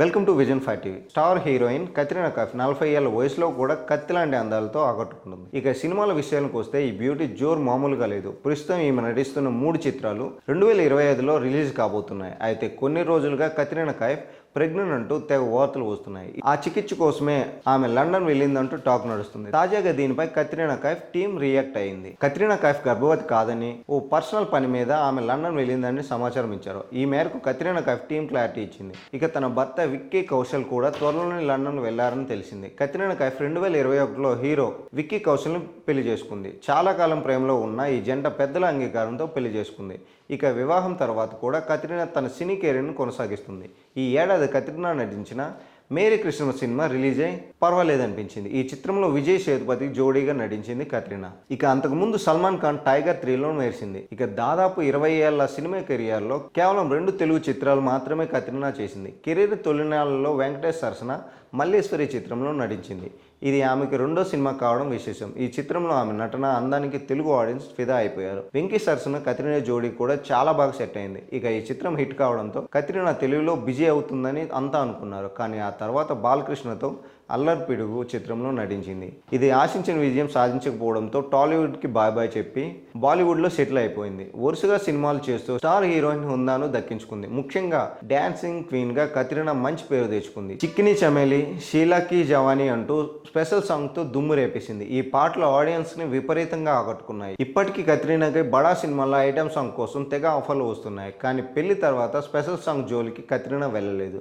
Welcome to Vision five TV. Star heroine Katrina Kaif నలభై ఏళ్ళ వయసులో కూడా కత్తి లాంటి అందాలతో ఆకట్టుకుంటుంది. ఇక సినిమాల విషయానికి వస్తే ఈ బ్యూటీ జోర్ మామూలుగా లేదు. ప్రస్తుతం ఈమె నటిస్తున్న మూడు చిత్రాలు రెండు వేల ఇరవై ఐదులో రిలీజ్ కాబోతున్నాయి. అయితే కొన్ని రోజులుగా కత్రినా కైఫ్ ప్రెగ్నెంట్ అంటూ తెగ వార్తలు వస్తున్నాయి. ఆ చికిత్స కోసమే ఆమె లండన్ వెళ్ళిందంటూ టాక్ నడుస్తుంది. తాజాగా దీనిపై కత్రినా కైఫ్ టీమ్ రియాక్ట్ అయింది. కత్రినా కైఫ్ గర్భవతి కాదని ఓ పర్సనల్ పని మీద ఆమె లండన్ వెళ్ళిందని సమాచారం ఇచ్చారు. ఈ మేరకు కత్రినా కైఫ్ టీం క్లారిటీ ఇచ్చింది. ఇక తన భర్త విక్కీ కౌశల్ కూడా త్వరలోనే లండన్ వెళ్ళారని తెలిసింది. కత్రినా కైఫ్ రెండు వేల ఇరవై ఒకటిలో హీరో విక్కీ కౌశల్ని పెళ్ళి చేసుకుంది. చాలా కాలం ప్రేమలో ఉన్న ఈ జంట పెద్దల అంగీకారంతో పెళ్ళి చేసుకుంది. ఇక వివాహం తర్వాత కూడా కత్రినా తన సినీ కెరీర్ను కొనసాగిస్తుంది. ఈ ఏడాది కత్రినా నటించిన మేరీ క్రిస్మస్ సినిమా రిలీజ్ అయి పర్వాలేదనిపించింది. ఈ చిత్రంలో విజయ్ సేతుపతి జోడీగా నటించింది కత్రినా. ఇక అంతకుముందు సల్మాన్ ఖాన్ టైగర్ త్రీలో మెరిసింది. ఇక దాదాపు ఇరవై ఏళ్ళ సినిమా కెరియర్లో కేవలం రెండు తెలుగు చిత్రాలు మాత్రమే కత్రినా చేసింది. కెరీర్ తొలినాళ్ళలో వెంకటేష్ సరసన మల్లేశ్వరి చిత్రంలో నటించింది. ఇది ఆమెకి రెండో సినిమా కావడం విశేషం. ఈ చిత్రంలో ఆమె నటన అందానికి తెలుగు ఆడియన్స్ ఫిదా అయిపోయారు. వెంకీ సరసన కత్రినా జోడీ కూడా చాలా బాగా సెట్ అయింది. ఇక ఈ చిత్రం హిట్ కావడంతో కత్రినా తెలుగులో బిజీ అవుతుందని అంతా అనుకున్నారు. కానీ ఆ తర్వాత బాలకృష్ణతో అల్లర్ పిడుగు చిత్రంలో నటించింది. ఇది ఆశించిన విజయం సాధించకపోవడంతో టాలీవుడ్కి బాయ్ బాయ్ చెప్పి బాలీవుడ్లో సెటిల్ అయిపోయింది. వరుసగా సినిమాలు చేస్తూ స్టార్ హీరోయిన్ హుందాను దక్కించుకుంది. ముఖ్యంగా డాన్సింగ్ క్వీన్గా కత్రినా మంచి పేరు తెచ్చుకుంది. చిక్కిని చమేలి షీలాకి జవానీ అంటూ స్పెషల్ సాంగ్తో దుమ్ము రేపేసింది. ఈ పాటలు ఆడియన్స్ని విపరీతంగా ఆకట్టుకున్నాయి. ఇప్పటికీ కత్రినాకి బడా సినిమాల్లో ఐటమ్ సాంగ్ కోసం తెగ ఆఫర్లు వస్తున్నాయి. కానీ పెళ్ళి తర్వాత స్పెషల్ సాంగ్ జోలికి కత్రినా వెళ్ళలేదు.